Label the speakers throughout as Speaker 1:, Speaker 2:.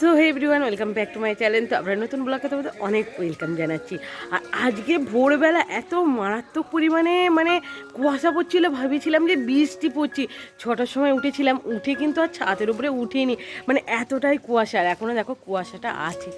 Speaker 1: So hey everyone welcome back to my channel তো আমরা নতুন ব্লগে তোমাদের অনেক ওয়েলকাম জানাচ্ছি। আর আজকে ভোরবেলা এত মারাত্মক পরিমাণে মানে কুয়াশা পড়ছিলো, ভাবিছিলাম যে বৃষ্টি পড়ছি। ছটার সময় উঠেছিলাম, উঠে কিন্তু আর ছাতের উপরে উঠিনি। মানে এতটাই কুয়াশা। আর এখনও দেখো কুয়াশাটা আছে।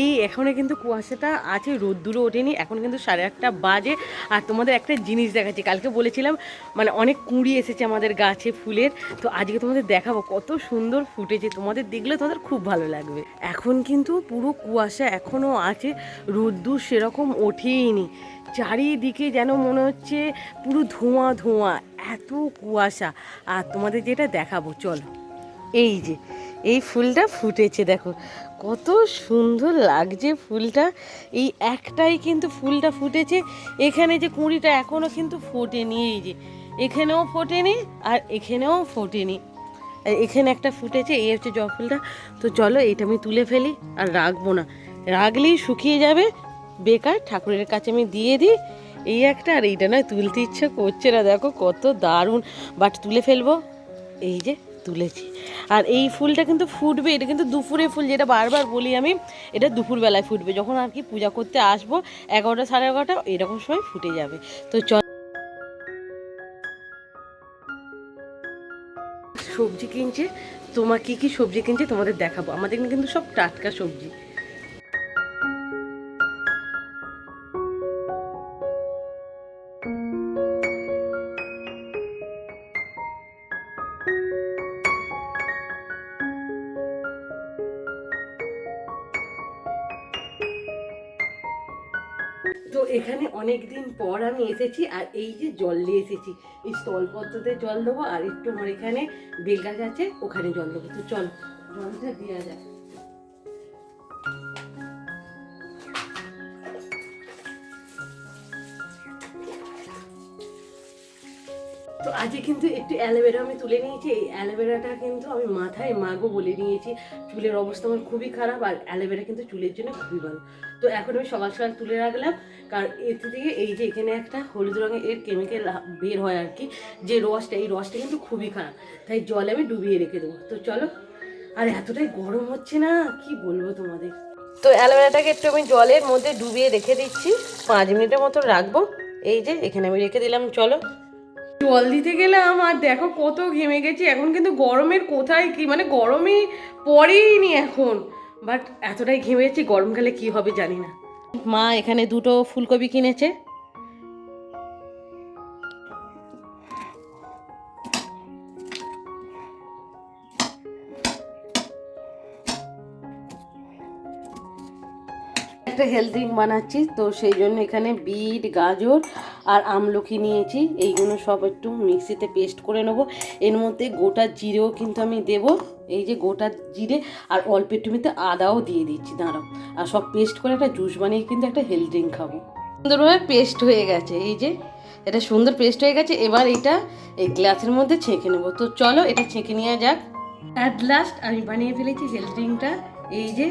Speaker 1: এই এখনও কিন্তু কুয়াশাটা আছে, রোদ্দুরও ওঠেনি, এখন কিন্তু সাড়ে আটটা বাজে। আর তোমাদের একটা জিনিস দেখাচ্ছি, কালকে বলেছিলাম মানে অনেক কুঁড়ি এসেছে আমাদের গাছে ফুলের, তো আজকে তোমাদের দেখাবো কত সুন্দর ফুটেছে, তোমাদের দেখলে তোমাদের খুব ভালো লাগবে। এখন কিন্তু পুরো কুয়াশা এখনও আছে, রোদ্দুর সেরকম ওঠেইনি, চারিদিকে যেন মনে হচ্ছে পুরো ধোঁয়া ধোঁয়া, এত কুয়াশা। আর তোমাদের যেটা দেখাবো, চলো, এই যে এই ফুলটা ফুটেছে, দেখো। কত সুন্দর লাগছে ফুলটা। এই একটাই কিন্তু ফুলটা ফুটেছে। এখানে যে কুঁড়িটা এখনও কিন্তু ফোটেনি, এই যে। এখানেও ফোটেনি আর এখানেও ফোটেনি। আর এখানে একটা ফুটেছে, এই হচ্ছে জবা ফুলটা। তো চলো এইটা আমি তুলে ফেলি আর রাখব না। রাখলেই শুকিয়ে যাবে। বেকার ঠাকুরের কাছে আমি দিয়ে দিই। এই একটা আর এইটা নয়, তুলতে ইচ্ছা করছে না। দেখো কত দারুণ। বাট তুলে ফেলব। এই যে। তুলেছি। আর এই ফুলটা কিন্তু ফুটবে, এটা কিন্তু দুপুরে ফুল, যেটা বারবার বলি আমি, এটা দুপুরবেলায় ফুটবে। যখন আর কি পূজা করতে আসব, এগারোটা সাড়ে এগারোটা, এরকম সময় ফুটে যাবে। তো চল সবজি কিনছে তোমার কি কি সবজি কিনছে তোমাদের দেখাবো। আমাদের কিন্তু সব টাটকা সবজি। অনেক দিন পর আমি এসেছি, আর এই যে জল নিয়ে এসেছি। এই স্থলপদ্মতে জল দেবো, আর একটু আমার এখানে বেলগাছ আছে, ওখানে জল দেবো। তো চল, জলটা দেওয়া যায় তো আজকে কিন্তু একটু অ্যালোভেরা আমি তুলে নিয়েছি। এই অ্যালোভেরাটা কিন্তু আমি মাথায় মাগো বলে নিয়েছি। চুলের অবস্থা আমার খুবই খারাপ, আর অ্যালোভেরা কিন্তু চুলের জন্য খুবই ভালো। তো এখন আমি সকাল সকাল তুলে রাখলাম। কারণ এতে থেকে এই যে এখানে একটা হলুদ রঙের এর কেমিক্যাল বের হয় আর কি, যে রসটা, এই রসটা কিন্তু খুবই খারাপ। তাই জলে আমি ডুবিয়ে রেখে দেবো। তো চলো, আর এতটাই গরম হচ্ছে না, কি বলব তোমাদের? তো অ্যালোভেরাটাকে একটু আমি জলের মধ্যে ডুবিয়ে রেখে দিচ্ছি। পাঁচ মিনিটের মতো রাখব। এই যে, এখানে আমি রেখে দিলাম, চলো। জল দিতে গেলাম, আর দেখো কত ঘেমে গেছি। এখন কিন্তু গরমের কোথায় কি মানে গরমই পড়েই নি এখন। বাট এতটাই ঘেমেছি গরমকালে কি হবে জানি না। মা এখানে দুটো ফুলকপি কিনেছে। একটা ড্রিঙ্ক বানাচ্ছি। তো সেই জন্য এখানে বিট, গাজর আর আমলকি নিয়েছি। এইগুলো সব একটু মিক্সিতে পেস্ট করে নেব। এর মধ্যে গোটা জিরেও কিন্তু আমি দেব। এই যে গোটা জিরে আর অল্প একটু মধ্যে আদাও দিয়ে দিচ্ছি, দাঁড়াও। আর সব পেস্ট করে একটা জুস বানিয়ে কিন্তু একটা হেলথ ড্রিঙ্ক খাব। সুন্দরভাবে পেস্ট হয়ে গেছে, এই যে। এটা সুন্দর পেস্ট হয়ে গেছে। এবার এটা এই গ্লাসের মধ্যে ছেঁকে নেব। তো চলো এটা ছেঁকে নেওয়া যাক। অ্যাট লাস্ট আমি বানিয়ে ফেলেছি হেলথ ড্রিঙ্কটা এই যে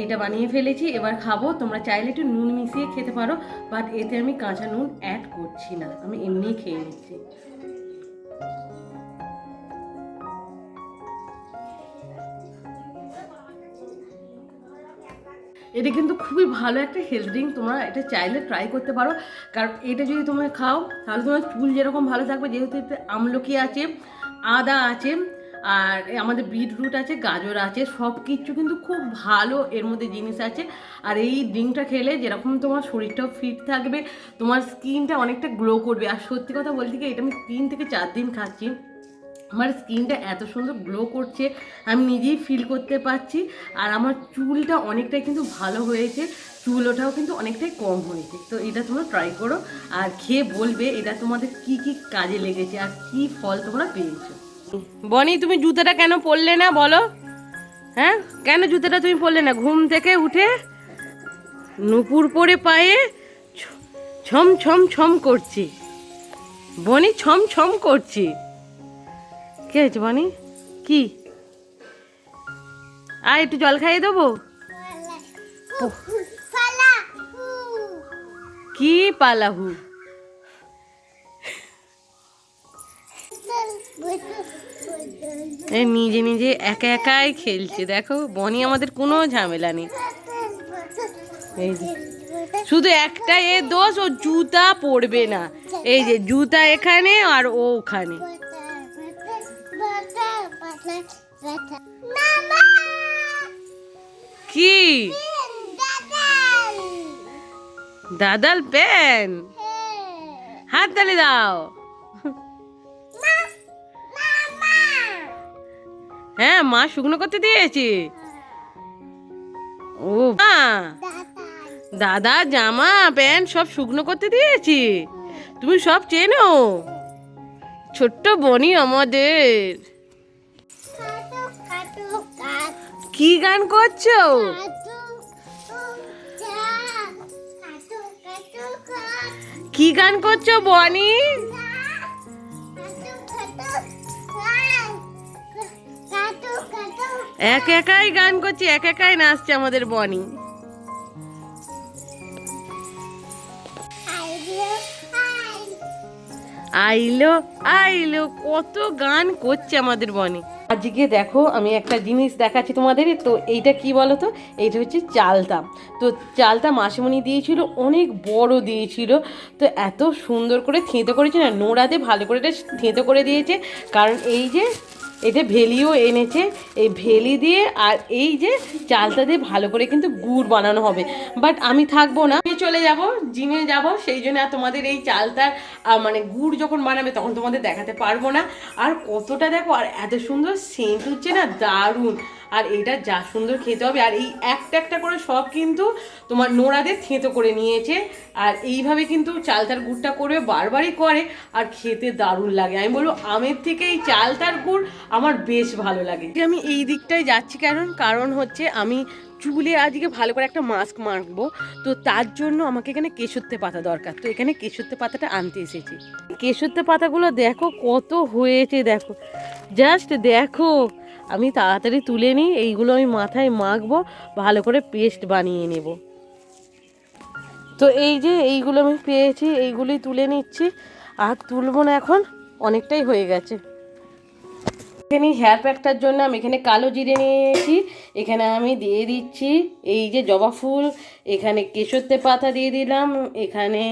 Speaker 1: এইটা বানিয়ে ফেলেছি। এবার খাব। তোমরা চাইলে একটু নুন মিশিয়ে খেতে পারো বাট এতে আমি কাঁচা নুন অ্যাড করছি না। আমি এমনিই খেয়ে নিচ্ছি। এটা কিন্তু খুবই ভালো একটা হেলথ ড্রিঙ্ক তোমরা এটা চাইলে ট্রাই করতে পারো। কারণ এটা যদি তোমরা খাও, তাহলে তোমার চুল যেরকম ভালো থাকবে, যেহেতু আমলকি আছে, আদা আছে আর আমাদের বিটরুট আছে, গাজর আছে সব কিছু কিন্তু খুব ভালো এর মধ্যে জিনিস আছে। আর এই ড্রিঙ্কটা খেলে যেরকম তোমার শরীরটাও ফিট থাকবে, তোমার স্কিনটা অনেকটা গ্লো করবে। আর সত্যি কথা বলতে কি এটা আমি তিন থেকে চার দিন খাচ্ছি। আমার স্কিনটা এত সুন্দর গ্লো করছে, আমি নিজেই ফিল করতে পারছি। আর আমার চুলটা অনেকটাই কিন্তু ভালো হয়েছে, চুল ওঠাও কিন্তু অনেকটাই কম হয়েছে। তো এটা তোমরা ট্রাই করো। আর খেয়ে বলবে এটা তোমাদের কি কি কাজে লেগেছে আর কি ফল তোমরা পেয়েছ। বনি তুমি জুতোটা কেন পরলে না বলো? হ্যাঁ? কেন জুতোটা তুমি পরলে না? ঘুম থেকে উঠে নুপুর পরে পায়ে ছম ছম ছম করছি। বনি ছম ছম করছি। কি হয়েছে বনি? কি? আর একটু জল খাইয়ে দেবো? কি পালাহু? নিজে নিজে একা একাই খেলছে। দেখো, বনি আমাদের কোনো ঝামেলা নেই। শুধু একটা এ দোষ, ও জুতা পরবে না। এই যে, জুতা এখানে আর ও ওখানে। কি? দাদাল পেন? হাত তালি দাও। হ্যাঁ মা শুকনো করতে দিয়েছি। ও দাদা, জামা, প্যান্ট সব শুকনো করতে দিয়েছি। তুমি সব চেনো। ছোট্ট বনি আমাদের। কি গান করছ? কি গান করছ, বনি? এক একাই গান করছে, এক একাই নাচছে আমাদের বনি। আইলো আইলো, কত গান করছে আমাদের বনে। আজকে দেখো, আমি একটা জিনিস দেখাচ্ছি তোমাদের তো এইটা কি বলো তো এইটা হচ্ছে চালতা। তো চালতা মাসিমণি দিয়েছিল, অনেক বড় দিয়েছিল, তো এত সুন্দর করে থেঁতো করেছে না, নোড়াতে ভালো করে এটা থেঁতো করে দিয়েছে। কারণ এই যে এটা ভেলিও এনেছে, এই ভেলি দিয়ে আর এই যে চালটা দিয়ে ভালো করে কিন্তু গুড় বানানো হবে। বাট আমি থাকব না। আমি চলে যাব জিমে যাব, সেই জন্য আর তোমাদের এই চালটার মানে গুড় যখন বানাবে তখন তোমাদের দেখাতে পারব না। আর কতটা দেখো, আর এত সুন্দর সেন্ট হচ্ছে না, দারুণ। আর এটা যা সুন্দর খেতে হবে। আর এই একটা একটা করে সব কিন্তু তোমার নোড়াদের থেঁতো করে নিয়েছে। আর এইভাবে কিন্তু চালতার গুড়টা করে বারবারই করে। আর খেতে দারুণ লাগে। আমি বলব, আমের থেকে এই চালতার গুড় আমার বেশ ভালো লাগে। আমি এই দিকটায় যাচ্ছি কারণ কারণ হচ্ছে আমি চুলে আজকে ভালো করে একটা মাস্ক মাখবো। তো তার জন্য আমাকে এখানে কেশুত্তে পাতা দরকার। তো এখানে কেশুত্তে পাতাটা আনতে এসেছি। কেশুত্তে পাতাগুলো দেখো কত হয়েছে, দেখো। জাস্ট দেখো। আমি তাড়াতাড়ি তুলে নিই, এইগুলো আমি মাথায় মাখবো, ভালো করে পেস্ট বানিয়ে নেব। তো এই যে এইগুলো আমি পেয়েছি এইগুলোই তুলে নিচ্ছি, আর তুলবো না এখন, অনেকটাই হয়ে গেছে। এখানে হেয়ার প্যাকটার জন্য আমি এখানে কালো জিরে নিয়েছি, এখানে আমি দিয়ে দিচ্ছি এই যে জবা ফুল, এখানে কেশরতে পাতা দিয়ে দিলাম, এখানে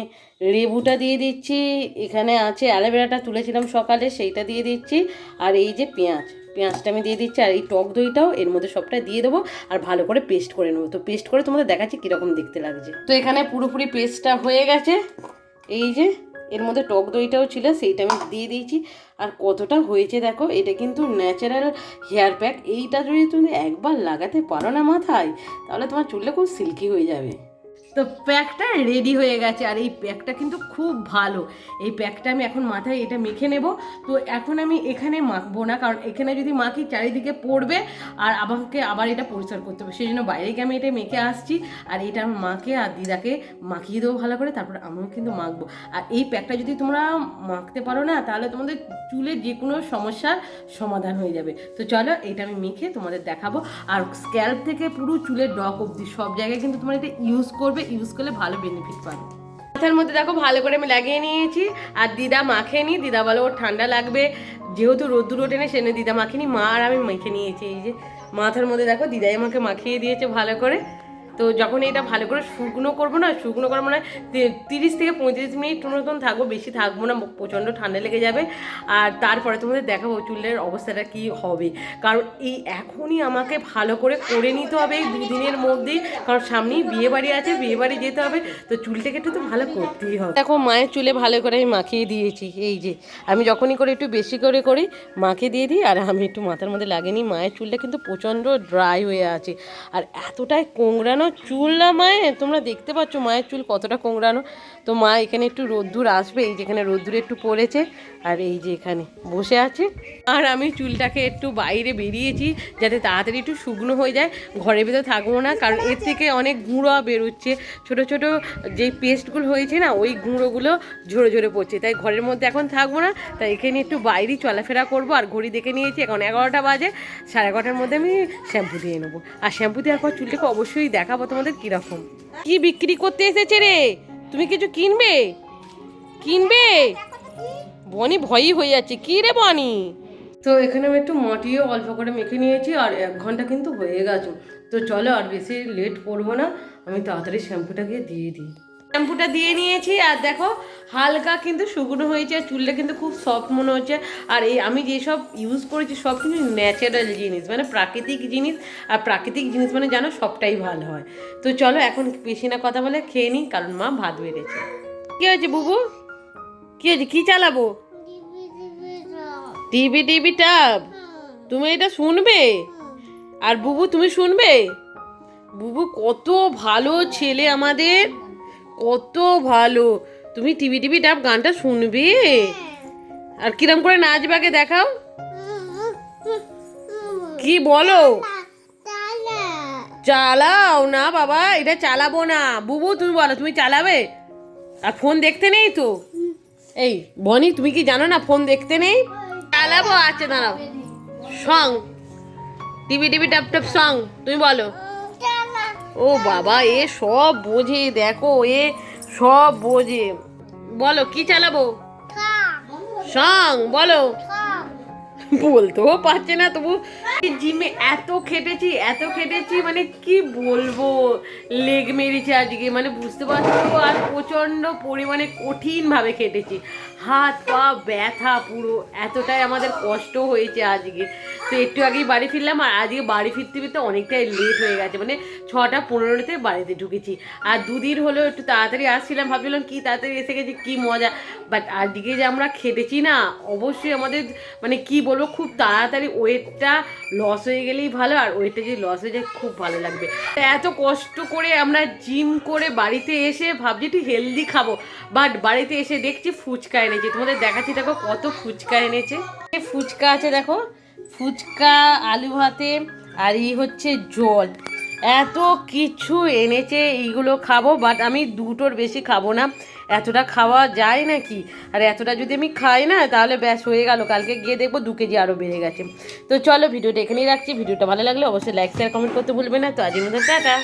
Speaker 1: লেবুটা দিয়ে দিচ্ছি, এখানে আছে অ্যালোভেরাটা তুলেছিলাম সকালে, সেইটা দিয়ে দিচ্ছি, আর এই যে পেঁয়াজ। পেঁয়াজটা আমি দিয়ে দিচ্ছি, আর এই টক দইটাও এর মধ্যে সবটা দিয়ে দেবো, আর ভালো করে পেস্ট করে নেব। তো পেস্ট করে তোমাদের দেখাচ্ছি কীরকম দেখতে লাগছে। তো এখানে পুরোপুরি পেস্টটা হয়ে গেছে। এই যে, এর মধ্যে টক দইটাও ছিল, সেইটা আমি দিয়ে দিয়েছি। আর কতটা হয়েছে দেখো, এটা কিন্তু ন্যাচারাল হেয়ার প্যাক। এইটা যদি তুমি একবার লাগাতে পারো না মাথায়, তাহলে তোমার চুলটা খুব সিল্কি হয়ে যাবে। তো প্যাকটা রেডি হয়ে গেছে। আর এই প্যাকটা কিন্তু খুব ভালো। এই প্যাকটা আমি এখন মাথায় এটা মেখে নেব। তো এখন আমি এখানে মাখবো না, কারণ এখানে যদি মাখি, চারিদিকে পড়বে আর আমাকে আবার এটা পরিষ্কার করতে হবে। সেই জন্য বাইরে গিয়ে আমি এটা মেখে আসছি। আর এটা আমার মাকে আর দিদাকে মাখিয়ে দেবো ভালো করে। তারপর আমিও কিন্তু মাখবো। আর এই প্যাকটা যদি তোমরা মাখতে পারো না, তাহলে তোমাদের চুলের যে কোনো সমস্যার সমাধান হয়ে যাবে। তো চলো এটা আমি মেখে তোমাদের দেখাবো। আর স্ক্যাল্প থেকে পুরো চুলের ডক অবধি সব জায়গায় কিন্তু তোমরা এটা ইউজ করবে। ইউজ করলে ভালো বেনিফিট পাবে। মাথার মধ্যে দেখো ভালো করে আমি লাগিয়ে নিয়েছি। আর দিদা মাখেনি দিদা বলো, ওর ঠান্ডা লাগবে। যেহেতু রোদ্দুর ওঠে না, সেজন্য দিদা মাখেনি মা আর আমি মেখে নিয়েছি এই যে। মাথার মধ্যে দেখো, দিদাই আমাকে মাখিয়ে দিয়েছে ভালো করে। তো যখন এটা ভালো করে শুকনো করব না, শুকনো করার মানে তিরিশ থেকে পঁয়ত্রিশ মিনিট মতন থাকব, বেশি থাকব না প্রচণ্ড ঠান্ডা লেগে যাবে। আর তারপরে তোমাদের দেখাবো চুলের অবস্থাটা কি হবে। কারণ এই এখনই আমাকে ভালো করে করে নিতে হবে এই দুদিনের মধ্যেই। কারণ সামনেই বিয়ে বাড়ি আছে বিয়ে বাড়ি যেতে হবে, তো চুলটাকে একটু তো ভালো করতেই হবে। দেখো, মায়ের চুলে ভালো করে আমি মাখিয়ে দিয়েছি, এই যে। আমি যখনই করে একটু বেশি করে করি মাকে দিয়ে দিই, আর আমি একটু মাথার মধ্যে লাগিয়ে নিই, মায়ের চুলটা কিন্তু প্রচণ্ড ড্রাই হয়ে আছে। আর এতটাই কোংড়ানো চুল না মায়ের? তোমরা দেখতে পাচ্ছ মায়ের চুল কতটা কোংড়ানো তো মা এখানে একটু রোদ্দুর আসবে, এই যেখানে রোদ্দুর একটু পড়েছে, আর এই যে এখানে বসে আছে। আর আমি চুলটাকে একটু বাইরে বেরিয়েছি, যাতে তাড়াতাড়ি একটু শুকনো হয়ে যায়। ঘরের ভেতরে থাকব না, কারণ এর থেকে অনেক গুঁড়ো বেরোচ্ছে। ছোট ছোট যেই পেস্টগুলো হয়েছে না, ওই গুঁড়োগুলো ঝরে ঝরে পড়ছে। তাই ঘরের মধ্যে এখন থাকব না, তাই এখানে একটু বাইরেই চলাফেরা করব। আর ঘড়ি দেখে নিয়েছি, এখন এগারোটা বাজে, সাড়ে এগারোটার মধ্যে আমি শ্যাম্পু দিয়ে নেব। আর শ্যাম্পু দেওয়ার পর চুলটাকে অবশ্যই দেখাবো তোমাদের কীরকম। কি বিক্রি করতে এসেছে রে? তুমি কিছু কিনবে? কিনবে? বনি ভয়ই হয়ে যাচ্ছে। কি রে বনি? তো এখানে আমি একটু মাটিও অল্প করে মেখে নিয়েছি, আর এক ঘণ্টা কিন্তু হয়ে গেছে। তো চলো আর বেশি লেট করব না, আমি তাড়াতাড়ি শ্যাম্পুটাকে দিয়ে দিই। শ্যাম্পুটা দিয়ে নিয়েছি, আর দেখো, হালকা কিন্তু শুকনো হয়েছে চুলটা কিন্তু খুব সফট মনে হচ্ছে। আর এই আমি যেসব ইউজ করেছি, সব কিন্তু ন্যাচারাল জিনিস মানে প্রাকৃতিক জিনিস, আর প্রাকৃতিক জিনিস মানে জানো, সবটাই ভালো হয়। তো চলো, এখন বেশি না কথা বলে খেয়ে নিই, কারণ মা ভাত বেড়েছে। কি হয়েছে বুবু? কী হয়েছে? কী চালাবো? টিভি টিভি টাপ তুমি এটা শুনবে? আর বুবু, তুমি শুনবে? বুবু, কত ভালো ছেলে আমাদের। কত ভালো। তুমি টিভি টিভি টাপ গানটা শুনবে? আর কিরম করে নাচবে আগে দেখাও। কি বলো? চালাও না বাবা, এটা চালাবো না। বুবু, তুমি বলো, তুমি চালাবে? আর ফোন দেখতে নেই তো? এই, বনি, তুমি কি জানো না ফোন দেখতে নেই? চালাবো আচ্ছা দাঁড়াও। Song. TV TV top top song, তুমি বলো। ও বাবা, এ সব বোঝে, দেখো, এ সব বোঝে। বলো, কি চালাবো? সং বলো। বলতেও পারছে না, তবু জিমে এত খেটেছি এত খেটেছি মানে কি বলব? লেগ মেরেছে আজকে মানে বুঝতে পারছ? আর প্রচণ্ড পরিমাণে কঠিনভাবে খেটেছি। হাত পা ব্যথা পুরো, এতটাই আমাদের কষ্ট হয়েছে আজকে। তো একটু আগেই বাড়ি ফিরলাম, আর আজকে বাড়ি ফিরতে ফিরতে অনেকটাই লেট হয়ে গেছে। মানে ছটা পনেরোতে বাড়িতে ঢুকেছি। আর দুদিন হলেও একটু তাড়াতাড়ি আসছিলাম, ভাবছিলাম কি তাড়াতাড়ি এসে গেছি, কি মজা। বাট আজকে যে আমরা খেটেছি না, অবশ্যই আমাদের মানে কি বলব, খুব তাড়াতাড়ি ওয়েটটা লস হয়ে গেলেই ভালো, আর ওয়েটটা যদি লস হয়ে যায়, খুব ভালো লাগবে। এত কষ্ট করে আমরা জিম করে বাড়িতে এসে ভাবছি একটু হেলদি খাব। বাট বাড়িতে এসে দেখছি ফুচকা এনেছে। তোমাদের দেখাচ্ছি, দেখো কত ফুচকা এনেছে। ফুচকা আছে, দেখো। ফুচকা, আলু ভাতে, আর ই হচ্ছে জল। এত কিছু এনেছে, এইগুলো খাব বাট আমি দুটোর বেশি খাব না। এতটা খাওয়া যায় নাকি? আর এতটা যদি আমি খাই না, তাহলে ব্যাস হয়ে গেল। কালকে গিয়ে দেখব দু কেজি আরও বেড়ে গেছে। তো চলো, ভিডিওটা এখানেই রাখছি। ভিডিওটা ভালো লাগলে অবশ্যই লাইক শেয়ার কমেন্ট করতে ভুলবে না। তো আজকের মতো টাটা।